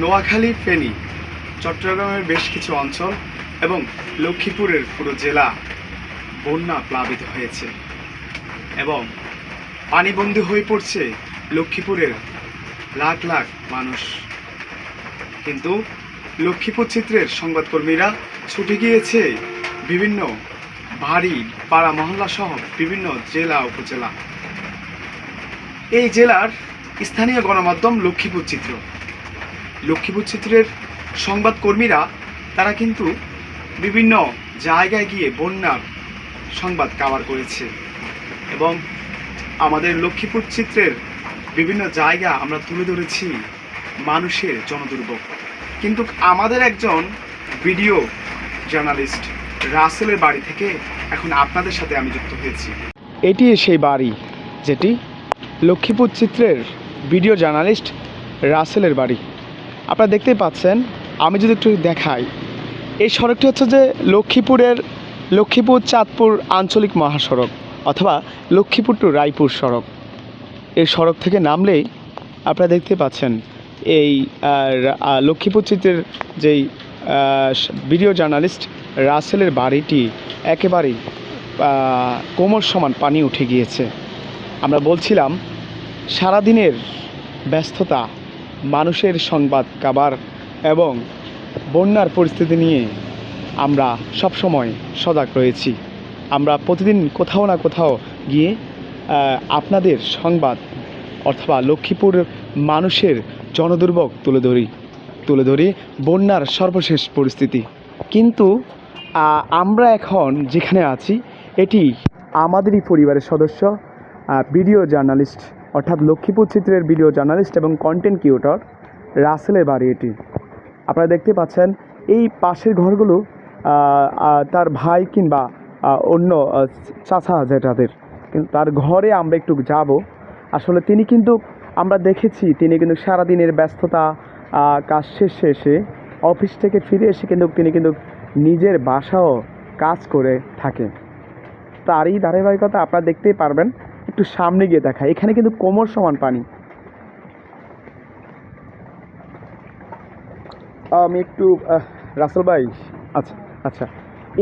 নোয়াখালী ফেনী, চট্টগ্রামের বেশ কিছু অঞ্চল এবং লক্ষ্মীপুরের পুরো জেলা বন্যা প্লাবিত হয়েছে এবং পানিবন্দী হয়ে পড়ছে লক্ষ্মীপুরের লাখ লাখ মানুষ। কিন্তু লক্ষ্মীপুর চিত্রের সংবাদকর্মীরা ছুটে গিয়েছে বিভিন্ন বাড়ি পাড়া মহল্লা সহ বিভিন্ন জেলা উপজেলা। এই জেলার স্থানীয় গণমাধ্যম লক্ষ্মীপুর চিত্র। লক্ষ্মীপুর চিত্রের সংবাদকর্মীরা তারা কিন্তু বিভিন্ন জায়গায় গিয়ে বন্যার সংবাদ কাভার করেছে। এবং আমাদের লক্ষ্মীপুর চিত্রের বিভিন্ন জায়গা আমরা তুলে ধরেছি মানুষের জনদুর্ভোগ। কিন্তু আমাদের একজন ভিডিও জার্নালিস্ট রাসেলের বাড়ি থেকে এখন আপনাদের সাথে আমি যুক্ত হয়েছি। এটি সেই বাড়ি যেটি লক্ষ্মীপুর চিত্রের ভিডিও জার্নালিস্ট রাসেলের বাড়ি। আপনারা দেখতেই পাচ্ছেন, আমি যদি একটু দেখাই, এই সড়কটি হচ্ছে যে লক্ষ্মীপুরের লক্ষ্মীপুর চাঁদপুর আঞ্চলিক মহাসড়ক অথবা লক্ষ্মীপুর টু রায়পুর সড়ক। এই সড়ক থেকে নামলেই আপনারা দেখতে পাচ্ছেন এই লক্ষ্মীপুর চিত্রের যেই ভিডিও জার্নালিস্ট রাসেলের বাড়িটি একেবারেই কোমর সমান পানি উঠে গিয়েছে। আমরা বলছিলাম, সারাদিনের ব্যস্ততা মানুষের সংবাদ কাবার এবং বন্যার পরিস্থিতি নিয়ে আমরা সবসময় সজাগ রয়েছি। আমরা প্রতিদিন কোথাও না কোথাও গিয়ে আপনাদের সংবাদ অথবা লক্ষ্মীপুর মানুষের জনদুর্ভোগ তুলে ধরি তুলে ধরি বন্যার সর্বশেষ পরিস্থিতি। কিন্তু আমরা এখন যেখানে আছি, এটি আমাদেরই পরিবারের সদস্য ভিডিও জার্নালিস্ট অর্থাৎ লক্ষ্মীপুর চিত্রের ভিডিও জার্নালিস্ট এবং কন্টেন্ট ক্রিয়েটর রাসেলের বাড়ি এটি। আপনারা দেখতে পাচ্ছেন, এই পাশের ঘরগুলো তার ভাই কিংবা অন্য চাচা যেটাদের কিন্তু তার ঘরে আমরা একটু যাব। আসলে তিনি কিন্তু আমরা দেখেছি, তিনি কিন্তু সারাদিনের ব্যস্ততা কাজ শেষে এসে অফিস থেকে ফিরে এসে কিন্তু তিনি কিন্তু নিজের বাসাও কাজ করে থাকে তারই ধারাবাহিকতা আপনারা দেখতেই পারবেন। একটু সামনে গিয়ে দেখা এখানে কিন্তু কোমর সমান পানি। আমি একটু রাসেল ভাই আচ্ছা আচ্ছা।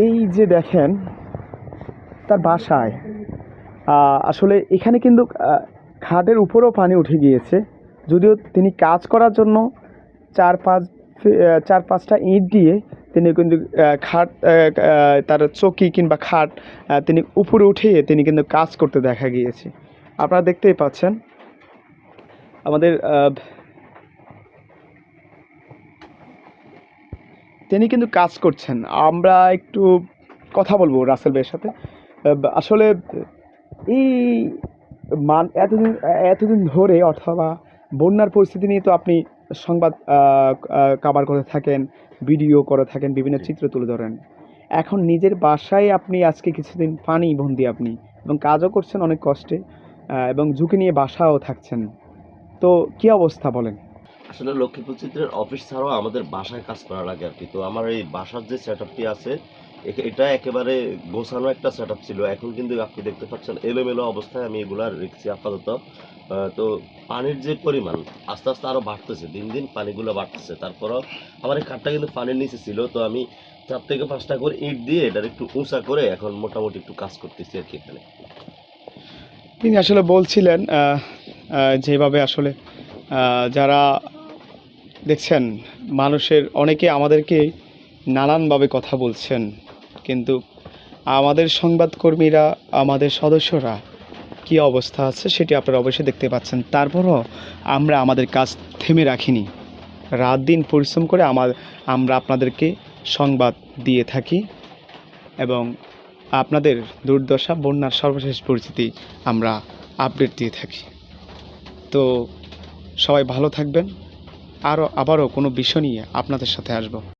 এই যে দেখেন, তার বাসায় আসলে এখানে কিন্তু খাটের উপরেও পানি উঠে গিয়েছে। যদিও তিনি কাজ করার জন্য চার পাঁচ চার পাঁচটা ইট দিয়ে তিনি কিন্তু খাট তার চকি কিংবা খাট তিনি উপরে উঠিয়ে তিনি কিন্তু কাজ করতে দেখা গিয়েছে। আপনারা দেখতেই পাচ্ছেন, আমাদের তিনি কিন্তু কাজ করছেন। আমরা একটু কথা বলব রাসেল ভাইয়ের সাথে। আসলে এই মান, এতদিন এতদিন ধরে অথবা বন্যার পরিস্থিতি নিয়ে তো আপনি সংবাদ কাবার করে থাকেন ভিডিও করে থাকেন বিভিন্ন চিত্র তুলে ধরেন। এখন নিজের বাসায় আপনি আজকে কিছুদিন পানি বন্দি আপনি এবং কাজও করছেন অনেক কষ্টে এবং ঝুঁকি নিয়ে বাসাও থাকছেন। তো কি অবস্থা বলেন? আসলে লক্ষ্মীপুর চিত্রের অফিস ছাড়াও আমাদের বাসায় কাজ করা লাগে আর কি। তো আমার এই বাসার যে সেট আপটি আছে এটা একেবারে গোছানো একটা সেট ছিল। এখন কিন্তু আপনি দেখতে পাচ্ছেন এলোমেলো অবস্থায় আমি এগুলা রেখেছি আপাতত। তো পানির যে পরিমাণ আস্তে আস্তে আরও বাড়তেছে, দিন দিন পানিগুলো বাড়তেছে। তারপরও আমার এই খাটটা কিন্তু পানির নিচে ছিল, তো আমি চার থেকে পাঁচটা করে ইট দিয়ে এটার একটু উঁচা করে এখন মোটামুটি একটু কাজ করতেছি আর কি এখানে। তিনি আসলে বলছিলেন যেভাবে আসলে যারা দেখছেন, মানুষের অনেকে আমাদেরকে নানানভাবে কথা বলছেন, কিন্তু আমাদের সংবাদকর্মীরা, আমাদের সদস্যরা কি অবস্থা আছে সেটি আপনারা অবশ্যই দেখতে পাচ্ছেন। তারপরও আমরা আমাদের কাজ থেমে রাখিনি। রাত দিন পরিশ্রম করে আমার, আমরা আপনাদেরকে সংবাদ দিয়ে থাকি এবং আপনাদের দুর্দশা, বন্যার সর্বশেষ পরিস্থিতি আমরা আপডেট দিয়ে থাকি। তো সবাই ভালো থাকবেন। আরও, আবারও কোনো বিষয় নিয়ে আপনাদের সাথে আসব।